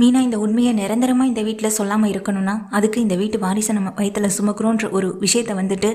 மீனா இந்த உண்மையை நிரந்தரமாக இந்த வீட்டில் சொல்லாமல் இருக்கணும்னா அதுக்கு இந்த வீட்டு வாரிசை நம்ம வயிற்றில் சுமக்கிறோன்ற ஒரு விஷயத்தை வந்துட்டு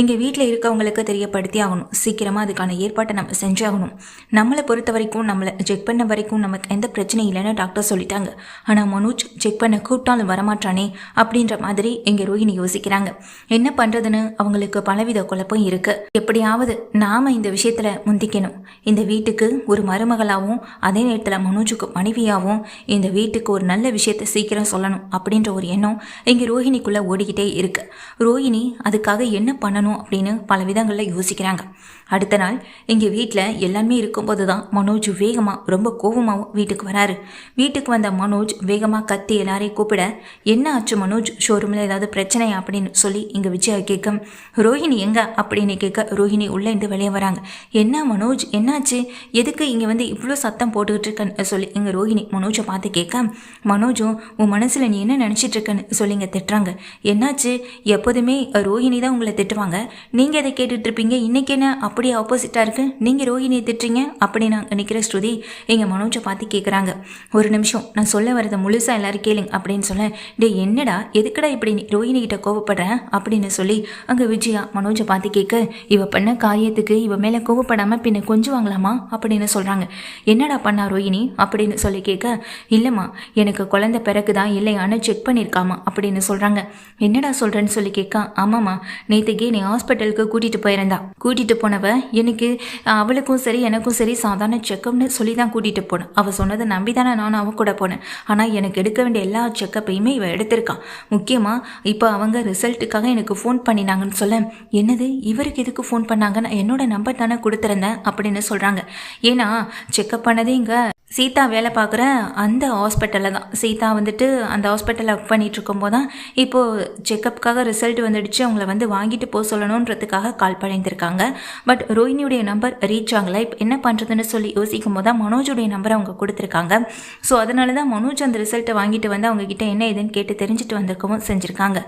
இங்கே வீட்டில் இருக்கவங்களுக்கு தெரியப்படுத்தி ஆகணும். சீக்கிரமாக அதுக்கான ஏற்பாட்டை நம்ம செஞ்சாகணும். நம்மளை பொறுத்த வரைக்கும் நம்மளை செக் பண்ண வரைக்கும் நமக்கு எந்த பிரச்சனையும் இல்லைன்னு டாக்டர் சொல்லிட்டாங்க. ஆனால் மனோஜ் செக் பண்ண கூப்பிட்டாலும் வரமாட்டானே அப்படின்ற மாதிரி எங்கள் ரோஹிணி யோசிக்கிறாங்க. என்ன பண்ணுறதுன்னு அவங்களுக்கு பலவித குழப்பம் இருக்கு. எப்படியாவது நாம இந்த விஷயத்தில் முந்திக்கணும். இந்த வீட்டுக்கு ஒரு மருமகளாகவும் அதே நேரத்தில் மனோஜுக்கு மனைவியாகவும் இந்த வீட்டுக்கு ஒரு நல்ல விஷயத்தை சீக்கிரம் சொல்லணும் அப்படின்ற ஒரு எண்ணம் இங்கே ரோஹிணிக்குள்ளே ஓடிக்கிட்டே இருக்கு. ரோஹிணி அதுக்காக என்ன பண்ணணும் அப்படின்னு பல விதங்களில் யோசிக்கிறாங்க. அடுத்த நாள் இங்கே வீட்டில் எல்லாருமே இருக்கும்போது தான் மனோஜ் வேகமாக ரொம்ப கோபமாகவும் வீட்டுக்கு வராரு. வீட்டுக்கு வந்த மனோஜ் வேகமாக கத்தி எல்லாரையும் கூப்பிட என்ன ஆச்சு மனோஜ்? ஷோரூமில் ஏதாவது பிரச்சனை அப்படின்னு சொல்லி இங்கே விஜயா கேட்க ரோஹிணி எங்க? அப்படின்னு கேட்க ரோஹிணி உள்ளே இருந்து வெளியே வராங்க. என்ன மனோஜ்? என்னாச்சு? எதுக்கு இங்கே வந்து இவ்வளோ சத்தம் போட்டுக்கிட்டு இருக்கன்னு? சொல்லி இங்கே ரோஹிணி மனோஜை பார்த்து கேட்க மனோஜும் உன் மனசில் நீ என்ன நினச்சிட்டு இருக்கன்னு திட்டுறாங்க. என்னாச்சு? எப்போதுமே ரோஹிணி தான் உங்களை திட்டுவாங்க. நீங்கள் எதை கேட்டுட்டு இருப்பீங்க இன்னைக்கு என்ன அப்படியே ஆப்போசிட்டாக இருக்கு? நீங்கள் ரோஹிணியை திட்டுறீங்க? அப்படி நான் நிற்கிற ஸ்ருதி எங்கள் மனோஜை பார்த்து கேட்குறாங்க ஒரு நிமிஷம் நான் சொல்ல வரதை முழுசாக எல்லாரும் கேளுங்க அப்படின்னு சொல்ல டே என்னடா? எதுக்குடா இப்படி நீ ரோஹிணி கிட்ட கோவப்படுறேன் அப்படின்னு சொல்லி அங்கே விஜயா மனோஜை பார்த்து கேட்க இவ பண்ண காரியத்துக்கு இவ மேலே கோவப்படாமல் பின்ன கொஞ்சம் வாங்கலாமா அப்படின்னு சொல்கிறாங்க என்னடா பண்ணா ரோஹிணி? அப்படின்னு சொல்லி கேட்க இல்லைம்மா எனக்கு குழந்தை பிறகுதான் இல்லையான்னு செக் பண்ணியிருக்காமா அப்படின்னு சொல்கிறாங்க என்னடா சொல்கிறேன்னு சொல்லி கேட்கா ஆமாம்மா நேற்றுக்கே நீ ஹாஸ்பிட்டலுக்கு கூட்டிகிட்டு போயிருந்தா. கூட்டிகிட்டு போனவ எனக்கு அவளுக்கும் சரி எனக்கும் சரி சாதாரண செக்கப்னு சொல்லி தான் கூட்டிகிட்டு போனேன். அவள் சொன்னதை நம்பி தானே நானும் அவ கூட போனேன். ஆனால் எனக்கு எடுக்க வேண்டிய எல்லா செக்கப்பையுமே இவ எடுத்திருக்கான் முக்கியமாக இப்போ அவங்க ரிசல்ட்டுக்காக எனக்கு ஃபோன் பண்ணினாங்கன்னு சொல்ல என்னது இவருக்கு எதுக்கு ஃபோன் பண்ணாங்க? நான் என்னோட நம்பர் தானே கொடுத்துருந்தேன் அப்படின்னு சொல்கிறாங்க ஏன்னா செக்கப் பண்ணதே இங்கே சீதா வேலை பார்க்குற அந்த ஹாஸ்பிட்டலில் தான். சீதா வந்துட்டு அந்த ஹாஸ்பிட்டலில் ஒர்க் பண்ணிட்டு இருக்கும்போது தான் இப்போது செக்கப்புக்காக ரிசல்ட் வந்துடுச்சு. அவங்கள வந்து வாங்கிட்டு போக சொல்லணுன்றதுக்காக கால் பண்ணியிருந்திருக்காங்க. பட் ரோஹினியுடைய நம்பர் ரீச் ஆகலை. இப்போ என்ன பண்ணுறதுன்னு சொல்லி யோசிக்கும் போது தான் மனோஜுடைய நம்பரை அவங்க கொடுத்துருக்காங்க. ஸோ அதனால தான் மனோஜ் அந்த ரிசல்ட்டை வாங்கிட்டு வந்து அவங்கக்கிட்ட என்ன ஏதுன்னு கேட்டு தெரிஞ்சுட்டு வந்திருக்கவும் செஞ்சுருக்காங்க.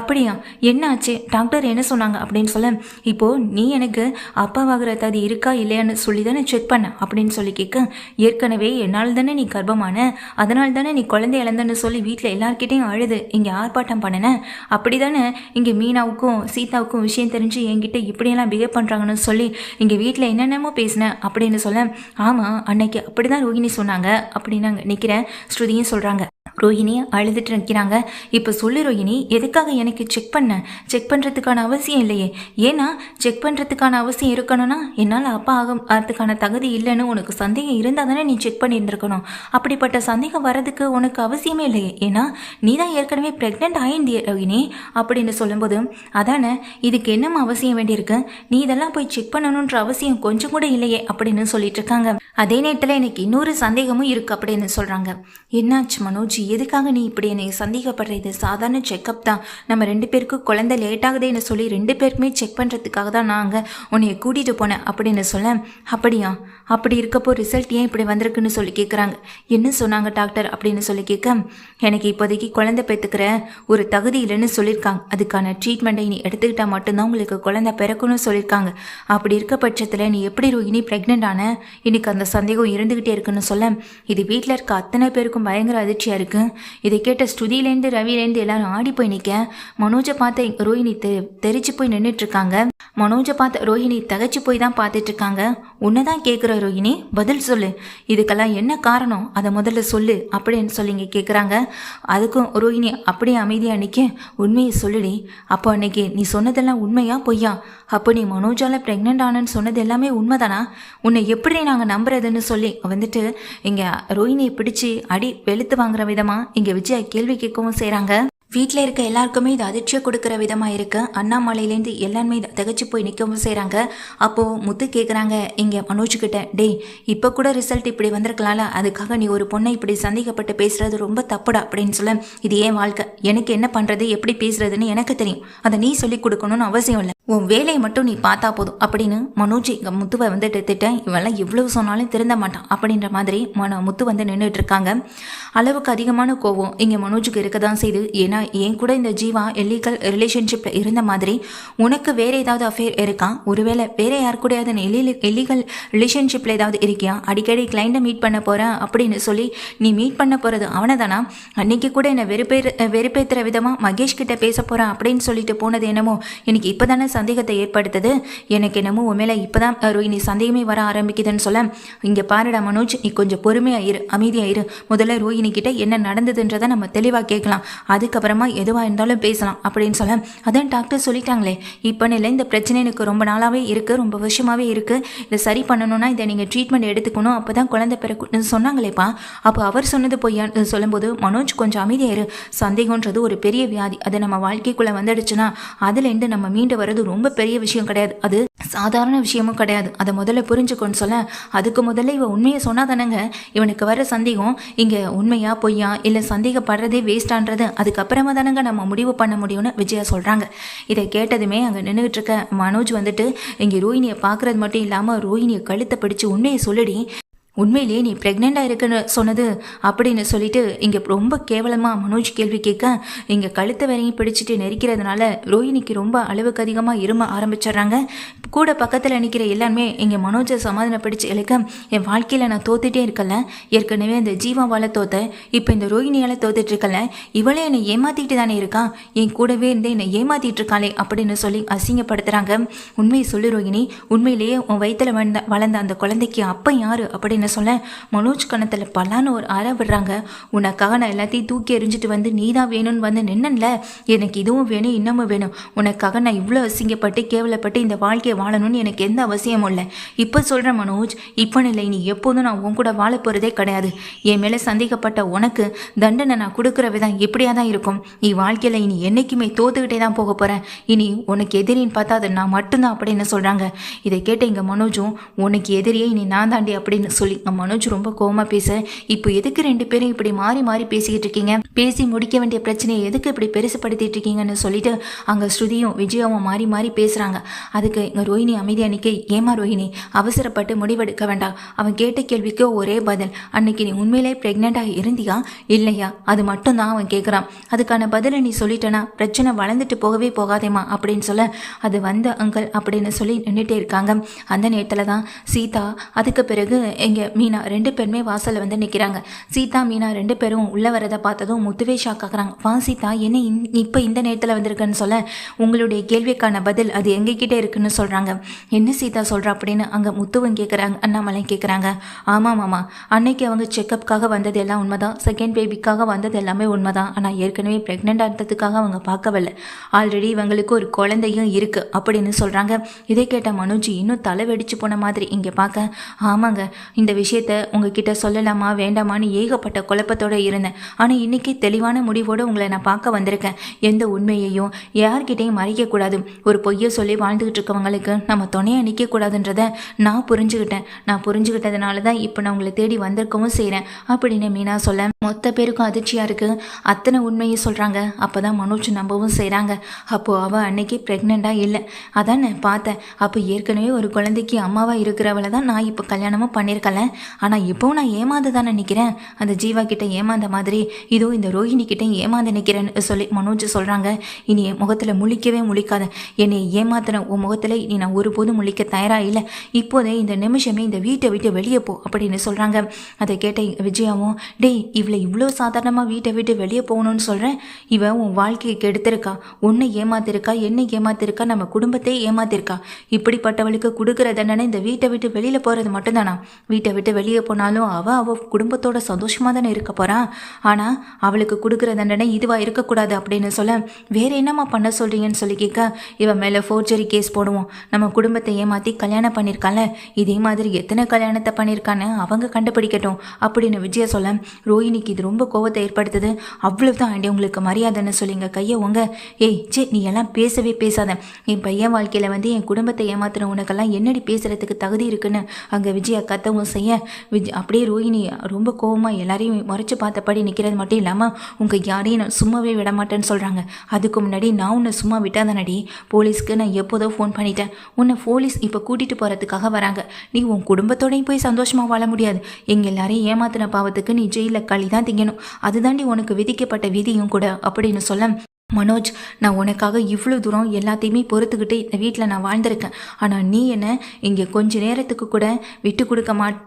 அப்படியா? என்ன ஆச்சு? டாக்டர் என்ன சொன்னாங்க அப்படின்னு சொல்ல இப்போது நீ எனக்கு அப்பாவாகிற தகுதி இருக்கா இல்லையான்னு சொல்லி தானே செக் பண்ண அப்படின்னு சொல்லி கேட்க ஏற்கனவே என்னால் தானே நீ கர்ப்பமான? அதனால் தானே நீ குழந்தை இழந்தன்னு சொல்லி வீட்டில் எல்லார்கிட்டையும் அழுது. இங்கே ஆர்ப்பாட்டம் பண்ணன? அப்படி தானே இங்கே மீனாவுக்கும் சீதாவுக்கும் விஷயம் தெரிஞ்சு என்கிட்ட இப்படியெல்லாம் பிஹேவ் பண்ணுறாங்கன்னு சொல்லி இங்கே வீட்டில் என்னென்னமோ பேசினேன் அப்படின்னு சொல்ல ஆமாம் அன்னைக்கு அப்படி தான் ரோஹிணி சொன்னாங்க அப்படின்னு நிற்கிறேன் ஸ்ருதியும் சொல்கிறாங்க ரோஹிணி அழுதுட்டு நிற்கிறாங்க இப்போ சொல்லு ரோஹிணி எதுக்காக எனக்கு செக் பண்ண? செக் பண்ணுறதுக்கான அவசியம் இல்லையே. ஏன்னா செக் பண்ணுறதுக்கான அவசியம் இருக்கணும்னா என்னால் அப்பா ஆகும் அதுக்கான தகுதி இல்லைன்னு உனக்கு சந்தேகம் இருந்தால் தானே நீ செக் பண்ணியிருந்திருக்கணும். அப்படிப்பட்ட சந்தேகம் வர்றதுக்கு உனக்கு அவசியமே இல்லையே. ஏன்னா நீ தான் ஏற்கனவே ப்ரெக்னென்ட் ஆயிருந்திய ரோஹிணி அப்படின்னு சொல்லும்போது அதானே இதுக்கு என்னம்மா அவசியம் வேண்டியிருக்கு? நீ இதெல்லாம் போய் செக் பண்ணணுன்ற அவசியம் கொஞ்சம் கூட இல்லையே அப்படின்னு சொல்லிட்டு இருக்காங்க அதே நேரத்தில் எனக்கு இன்னொரு சந்தேகமும் இருக்கு அப்படின்னு சொல்கிறாங்க என்னாச்சு மனோஜ்? எதுக்காக நீ இப்படி என்னை சந்தேகப்படுற இது சாதாரண செக்கப் தான். நம்ம ரெண்டு பேருக்கும் குழந்தை லேட் ஆகுதேன்னு சொல்லி ரெண்டு பேருக்குமே செக் பண்ணுறதுக்காக தான் நாங்கள் உன்னைய கூட்டிகிட்டு போனேன் அப்படின்னு சொல்ல அப்படியா? அப்படி இருக்கப்போ ரிசல்ட் ஏன் இப்படி வந்திருக்கு? இருக்குன்னு சொல்லி கேட்குறாங்க என்ன சொன்னாங்க டாக்டர் அப்படின்னு சொல்லி கேட்க எனக்கு இப்போதைக்கு குழந்தை பெற்றுக்கிற ஒரு தகுதி இல்லைன்னு சொல்லியிருக்காங்க. அதுக்கான ட்ரீட்மெண்ட்டை நீ எடுத்துக்கிட்டால் மட்டும்தான் உங்களுக்கு குழந்தை பிறக்கணும்னு சொல்லியிருக்காங்க. அப்படி இருக்க பட்சத்தில் நீ எப்படி ரோஹினி ப்ரெக்னென்ட் ஆன? இன்னைக்கு அந்த சந்தேகம் இருந்துக்கிட்டே இருக்குன்னு சொல்ல இது வீட்டில் இருக்க அத்தனை பேருக்கும் பயங்கர அதிர்ச்சியாக இருக்குது இதை கேட்ட ஸ்ருதியிலேருந்து ரவிலேருந்து எல்லாரும் ஆடி போய் நிற்க மனோஜை பார்த்த ரோஹினி தெ தெரிச்சு போய் நின்றுட்டுருக்காங்க மனோஜை பார்த்த ரோஹினி தகச்சு போய் தான் பார்த்துட்ருக்காங்க உன்னை தான் கேட்குற ரோஹிணி பதில் சொல்லு. இதுக்கெல்லாம் என்ன காரணம்? அதை முதல்ல சொல்லு அப்படின்னு சொல்லி இங்கே கேட்குறாங்க அதுக்கும் ரோஹிணி அப்படியே அமைதியாக நிற்க உண்மையை சொல்லுடி. அப்போ அன்னைக்கு நீ சொன்னதெல்லாம் உண்மையா பொய்யா? அப்போ நீ மனோஜால ப்ரெக்னென்ட் ஆனன்னு சொன்னது எல்லாமே உண்மைதானா? உன்னை எப்படி நாங்கள் நம்புறதுன்னு சொல்லி வந்துட்டு இங்கே ரோஹிணியை பிடிச்சி அடி வெளுத்து வாங்குற விதமாக இங்கே விஜயா கேள்வி கேட்கவும் செய்கிறாங்க வீட்டில் இருக்க எல்லாருக்குமே இது அதிர்ச்சியை கொடுக்குற விதமாக இருக்கு. அண்ணாமலையிலேருந்து எல்லாருமே இதை திகச்சு போய் நிற்கவும் செய்கிறாங்க அப்போது முத்து கேட்குறாங்க இங்கே மனோஜ்கிட்ட டேய் இப்போ கூட ரிசல்ட் இப்படி வந்திருக்கலாம்ல. அதுக்காக நீ ஒரு பொண்ணை இப்படி சந்தேகப்பட்டு பேசுறது ரொம்ப தப்புடா அப்படின்னு சொல்ல இது ஏன் வாழ்க்கை? எனக்கு என்ன பண்ணுறது எப்படி பேசுறதுன்னு எனக்கு தெரியும். அதை நீ சொல்லி கொடுக்கணும்னு அவசியம் இல்லை. உன் வேலையை மட்டும் நீ பார்த்தா போதும் அப்படின்னு மனோஜ் இங்கே முத்துவை வந்துட்டு திட்டேன். இவெல்லாம் எவ்வளவு சொன்னாலும் திருந்த மாட்டான் அப்படின்ற மாதிரி மன முத்து வந்து நின்றுட்டு இருக்காங்க அளவுக்கு அதிகமான கோவம் இங்கே மனோஜுக்கு இருக்க தான் செய்யுது ஏன்னா என் கூட இந்த ஜீவா எல்லிகல் ரிலேஷன்ஷிப்பில் இருந்த மாதிரி உனக்கு வேற ஏதாவது அஃபேர் இருக்கா? ஒருவேளை வேற யார் கூடயாவது நீ எல்லி ரிலேஷன்ஷிப்பில் ஏதாவது இருக்கியா? அடிக்கடி கிளைண்ட்டை மீட் பண்ண போகிறேன் அப்படின்னு சொல்லி நீ மீட் பண்ண போகிறது அவனை தானா அன்னைக்கு கூட என்னை வெறுப்பேற வெறுப்பேற்றுற விதமாக மகேஷ் கிட்ட பேச போகிறேன் அப்படின்னு சொல்லிட்டு போனது என்னமோ எனக்கு இப்போ தானே சந்தேகத்தை ஏற்படுத்துது. எனக்கு என்னமோ உண்மையில இப்போதான் ரோஹினி சந்தேகமே வர ஆரம்பிக்குதுன்னு சொல்ல. இங்கே பாருடா மனோஜ் நீ கொஞ்சம் பொறுமையாக இரு அமைதியாக இரு. முதல்ல ரோஹினி கிட்ட என்ன நடந்ததுன்றதை நம்ம தெளிவாக கேட்கலாம். அதுக்கப்புறமா எதுவாக இருந்தாலும் பேசலாம் அப்படின்னு சொல்ல. அதான் டாக்டர் சொல்லிட்டாங்களே. இப்போ இல்லை இந்த பிரச்சனை எனக்கு ரொம்ப நாளாகவே இருக்குது ரொம்ப வருஷமாகவே இருக்குது இதை சரி பண்ணணும்னா இதை நீங்கள் ட்ரீட்மெண்ட் எடுத்துக்கணும். அப்போ தான் குழந்தை பிறகு சொன்னாங்களேப்பா. அப்போ அவர் சொன்னது பொய்யான்னு சொல்லும்போது மனோஜ் கொஞ்சம் அமைதியாயிரு சந்தேகன்றது ஒரு பெரிய வியாதி. அது நம்ம வாழ்க்கைக்குள்ளே வந்துடுச்சுன்னா அதுலேருந்து நம்ம மீண்டு வர்றது ரொம்ப பெரிய விஷயம் கிடையாது. அது சாதாரண விஷயமும் கிடையாது. அதை முதல்ல புரிஞ்சுக்கோன்னு சொல்ல அதுக்கு முதல்ல இவன் உண்மையை சொன்னா தானேங்க. இவனுக்கு வர சந்தேகம் இங்கே உண்மையா பொய்யா இல்லை சந்தேகப்படுறதே வேஸ்டான்றது அதுக்கப்புறமா தானங்க நம்ம முடிவு பண்ண முடியும்னு விஜயா சொல்கிறாங்க இதை கேட்டதுமே அங்கே நின்றுட்டு இருக்க மனோஜ் வந்துட்டு இங்கே ரோஹினியை பார்க்குறது மட்டும் இல்லாமல் ரோஹினியை கழுத்தை பிடிச்சு உண்மையை சொல்லிடி உண்மையிலேயே நீ ப்ரெக்னெண்ட்டாக இருக்குன்னு சொன்னது அப்படின்னு சொல்லிட்டு இங்கே ரொம்ப கேவலமாக மனோஜ் கேள்வி கேட்க இங்கே கழுத்தை வரையும் பிடிச்சிட்டு நெரிக்கிறதுனால ரோஹினிக்கு ரொம்ப அளவுக்கு அதிகமாக இரும ஆரம்பிச்சிடுறாங்க. கூட பக்கத்தில் நிற்கிற எல்லாருமே இங்கே மனோஜை சமாதானப்படுத்தி இழுக்க என் வாழ்க்கையில் நான் தோத்துட்டே இருக்கல. ஏற்கனவே இந்த ஜீவாவால் தோத்த இப்போ இந்த ரோஹினியால் தோத்துட்டு இருக்கல. இவளே என்னை ஏமாத்திட்டு தானே இருக்கா? என் கூடவே இருந்து என்னை ஏமாத்திட்டு இருக்காளே அப்படின்னு சொல்லி அசிங்கப்படுத்துகிறாங்க உண்மையை சொல்லு ரோஹினி உண்மையிலேயே உன் வயிற்றில் வளர்ந்த வளர்ந்த அந்த குழந்தைக்கு அப்போ யார் அப்படின்னு சொல்ல? மனோஜ் கணத்தில் பலான்னு ஒரு அற விடுறாங்க. உனக்காக நான் எல்லாத்தையும் தூக்கி எறிஞ்சிட்டு வந்து நீ தான் வேணும்னு வந்து நின்னன்ல. எனக்கு இதுவும் வேணும் இன்னமும் வேணும். உனக்காக நான் இவ்வளோ அசிங்கப்பட்டு கேவலப்பட்டு இந்த வாழ்க்கையை வாழணும்னு எனக்கு எந்த அவசியமும் இல்லை. இப்போ சொல்கிறேன் மனோஜ் இப்போ இல்லை நீ எப்போதும் நான் உன் கூட வாழ போகிறதே கிடையாது. என் மேலே சந்தேகப்பட்ட உனக்கு தண்டனை நான் கொடுக்குற விதம் எப்படியா தான் இருக்கும். நீ வாழ்க்கையில் இனி என்றைக்குமே தோத்துக்கிட்டே தான் போக போகிறேன் இனி உனக்கு எதிரின்னு பார்த்தா அது நான் மட்டும்தான் அப்படின்னு சொல்கிறாங்க இதை கேட்ட இங்கே மனோஜும் உனக்கு எதிரியே இனி நான் தாண்டி அப்படின்னு சொல்லி மனோஜ் ரொம்ப கோமா பேச இப்போ எதுக்கு ரெண்டு பேரும் இப்படி மாறி மாறி பேசிக்கிட்டு இருக்கீங்க? பேசி முடிக்க வேண்டிய பிரச்சனையை எதுக்கு இப்படி பெருசுப்படுத்திட்டு இருக்கீங்கன்னு சொல்லிட்டு அங்கே ஸ்ருதியும் விஜயாவும் மாறி மாறி பேசுகிறாங்க அதுக்கு இங்கே ரோஹிணி அமைதி அன்னைக்கு ஏமா ரோஹிணி? அவசரப்பட்டு முடிவெடுக்க வேண்டாம். அவன் கேட்ட கேள்விக்கு ஒரே பதில். அன்னைக்கு நீ உண்மையிலே ப்ரெக்னெண்ட்டாக இருந்தியா? இல்லையா. அது மட்டும் தான் அவன் கேட்குறான் அதுக்கான பதிலை நீ சொல்லிட்டனா? பிரச்சனை வளர்ந்துட்டு போகவே போகாதேமா அப்படின்னு சொல்ல அது வந்த அங்கல் அப்படின்னு சொல்லி நின்றுட்டே இருக்காங்க. அந்த நேரத்தில் தான் சீதா அதுக்கு பிறகு இங்கே மீனா ரெண்டு பேருமே வாசலில் வந்து நிற்கிறாங்க சீதா மீனா ரெண்டு பேரும் உள்ளே வரதை பார்த்ததும் முத்துவே ஷாக் ஆகுறாங்க. வா சீதா என்ன இப்போ இந்த நேரத்தில் வந்திருக்குன்னு சொல்ல உங்களுடைய கேள்விக்கான பதில் அது எங்ககிட்ட இருக்குன்னு சொல்கிறாங்க என்ன சீதா சொல்கிறா அப்படின்னு அங்கே முத்துவன் கேட்குறாங்க அண்ணாமலை கேட்குறாங்க ஆமாம் மாமா. அன்னைக்கு அவங்க செக்கப்புக்காக வந்தது எல்லாம் உண்மைதான். செகண்ட் பேபிக்காக வந்தது எல்லாமே உண்மைதான். ஆனால் ஏற்கனவே ப்ரெக்னென்ட் இருந்ததுக்காக அவங்க பார்க்கவில்லை. ஆல்ரெடி இவங்களுக்கு ஒரு குழந்தையும் இருக்குது அப்படின்னு சொல்கிறாங்க இதை கேட்ட மனோஜ் இன்னும் தலை வெடிச்சு போன மாதிரி இங்கே பார்க்க ஆமாங்க. இந்த விஷயத்த உங்ககிட்ட சொல்லலாமா வேண்டாமான்னு ஏகப்பட்ட குழப்பத்தோடு இருந்தேன். ஆனால் இன்றைக்கி தெளிவான முடிவோடு உங்களை நான் பார்க்க வந்திருக்கேன். எந்த உண்மையையும் யார்கிட்டையும் மறைக்கக்கூடாது. ஒரு பொய்யை சொல்லி வாழ்ந்துக்கிட்டு இருக்கவங்களுக்கு நம்ம துணையாக நிற்கக்கூடாதுன்றத நான் புரிஞ்சுக்கிட்டேன் நான் புரிஞ்சுக்கிட்டதுனால தான் இப்போ நான் உங்களை தேடி வந்திருக்கவும் செய்கிறேன் அப்படின்னு மீனா சொல்ல மொத்த பேருக்கும் அதிர்ச்சியாக இருக்குது அத்தனை உண்மையை சொல்கிறாங்க அப்போ தான் மனோஜ் நம்பவும் செய்கிறாங்க அப்போது அவள் அன்னைக்கு ப்ரெக்னெண்ட்டாக இல்லை. அதான் நான் பார்த்தேன். அப்போ ஏற்கனவே ஒரு குழந்தைக்கு அம்மாவாக இருக்கிறவளை தான் நான் இப்போ கல்யாணமும் பண்ணியிருக்கல ஆனால் இப்போவும் நான் ஏமாந்து தான் நினைக்கிறேன். அந்த ஜீவா கிட்ட ஏமாந்த மாதிரி இதோ இந்த ரோஹிணி கிட்ட ஏமாந்து நிற்கிறேன்னு சொல்லி மனோஜ் சொல்கிறாங்க இனி என் முகத்தில் முழிக்கவே முழிக்காத. என்னை ஏமாத்தின உன் முகத்தில் இனி நான் ஒருபோதும் முழிக்க தயாராக இல்லை. இப்போதே இந்த நிமிஷமே இந்த வீட்டை விட்டு வெளியே போ அப்படின்னு சொல்கிறாங்க அதை கேட்ட விஜயாவும் டேய் இவளை இவ்வளோ சாதாரணமாக வீட்டை விட்டு வெளியே போகணும்னு சொல்கிறேன் இவன் உன் வாழ்க்கையை கெடுத்திருக்கா? உன்னை ஏமாத்திருக்கா? என்னை ஏமாத்திருக்கா? நம்ம குடும்பத்தை ஏமாத்திருக்கா? இப்படிப்பட்டவளுக்கு கொடுக்குற தண்டனை இந்த வீட்டை விட்டு வெளியில் போகிறது மட்டும்தானா? வீட்டை விட்டு வெளியே போனாலும் அவள் அவள் குடும்பத்தோட சந்தோஷமாக தானே இருக்க போகிறான் ஆனால் அவளுக்கு கொடுக்குற தண்டனை இதுவாக இருக்கக்கூடாது அப்படின்னு சொல்ல வேறு என்னம்மா பண்ண சொல்கிறீங்கன்னு சொல்லி கேட்க இவன் மேலே ஃபோர்ஜரி கேஸ் போடுவோம். நம்ம குடும்பத்தை ஏமாற்றி கல்யாணம் பண்ணியிருக்கால இதே மாதிரி எத்தனை கல்யாணத்தை பண்ணியிருக்கான்னு அவங்க கண்டுபிடிக்கட்டும் அப்படின்னு விஜயா சொல்ல ரோஹினிக்கு இது ரொம்ப கோவத்தை ஏற்படுத்துது. அவ்வளவுதான் ஆண்டி உங்களுக்கு மரியாதைன்னு சொல்லிங்க கையை உங்க ஏய் சே நீ எல்லாம் பேசவே பேசாத. என் பையன் வாழ்க்கையில் வந்து என் குடும்பத்தை ஏமாத்துற உனக்கெல்லாம் என்னடி பேசுறதுக்கு தகுதி இருக்குன்னு? அங்கே விஜயா கத்தவும் செய்ய செய்ய. விஜ் அப்படியே ரோஹிணி ரொம்ப கோவமாக எல்லாரையும் மறைச்சு பார்த்தபடி நிற்கிறது மட்டும் இல்லாமல் உங்கள் யாரையும் நான் சும்மாவே விட மாட்டேன்னு சொல்கிறாங்க அதுக்கு முன்னாடி நான் உன்னை சும்மா விட்டாதானடி? போலீஸ்க்கு நான் எப்போதோ ஃபோன் பண்ணிட்டேன். உன்னை போலீஸ் இப்போ கூட்டிகிட்டு போகிறதுக்காக வராங்க. நீ உன் குடும்பத்தோடையும் போய் சந்தோஷமாக வாழ முடியாது. எங்கள் எல்லாரையும் ஏமாத்தின பாவத்துக்கு நீ ஜெயிலில் களி தான் திங்கணும். அதுதாண்டி உனக்கு விதிக்கப்பட்ட விதியும் கூட அப்படின்னு சொல்ல மனோஜ் நான் உனக்காக இவ்வளோ தூரம் எல்லாத்தையுமே பொறுத்துக்கிட்டு இந்த வீட்டில் நான் வாழ்ந்திருக்கேன். ஆனால் நீ என்ன இங்கே கொஞ்ச நேரத்துக்கு கூட விட்டு கொடுக்க மாட்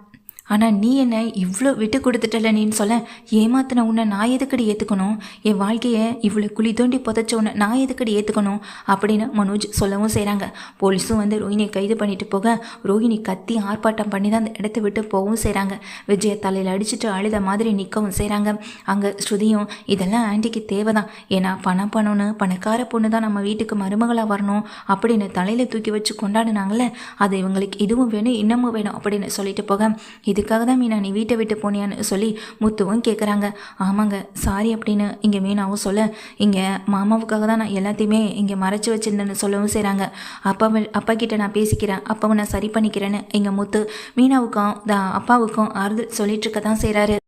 ஆனால் நீ என்னை இவ்வளோ விட்டு கொடுத்துட்டல நீன்னு சொல்ல ஏமாத்தின உன்னை நான் எதுக்கடி ஏற்றுக்கணும் என் வாழ்க்கையை இவ்வளோ குழி தோண்டி புதைச்ச உன்னை நான் எதுக்கடி ஏற்றுக்கணும் அப்படின்னு மனோஜ் சொல்லவும் செய்கிறாங்க போலீஸும் வந்து ரோஹினியை கைது பண்ணிட்டு போக ரோஹிணி கத்தி ஆர்ப்பாட்டம் பண்ணி தான் அந்த இடத்த விட்டு போகவும் செய்கிறாங்க விஜய தலையில் அடிச்சுட்டு அழுத மாதிரி நிற்கவும் செய்கிறாங்க அங்கே ஸ்ருதியும் இதெல்லாம் ஆண்டிக்கு தேவை தான் ஏன்னா பணம் பணம்னு பணக்கார பொண்ணு தான் நம்ம வீட்டுக்கு மருமகளாக வரணும் அப்படின்னு தலையில் தூக்கி வச்சு கொண்டாடினாங்களே அது இவங்களுக்கு இதுவும் வேணும் இன்னமும் வேணும் அப்படின்னு சொல்லிட்டு போக இதுக்காக தான் மீனா நீ வீட்டை விட்டு போனியான்னு சொல்லி முத்துவும் கேட்குறாங்க ஆமாங்க சாரி அப்படின்னு இங்கே மீனாவும் சொல்ல இங்கே மாமாவுக்காக தான் நான் எல்லாத்தையுமே இங்கே மறைச்சி வச்சிருந்தேன்னு சொல்லவும் செய்கிறாங்க அப்பா அப்பா கிட்ட நான் பேசிக்கிறேன் அப்பாவை நான் சரி பண்ணிக்கிறேன்னு எங்கள் முத்து மீனாவுக்கும் த அப்பாவுக்கும் ஆறுதல் சொல்லிட்டு இருக்க தான் செய்கிறாரு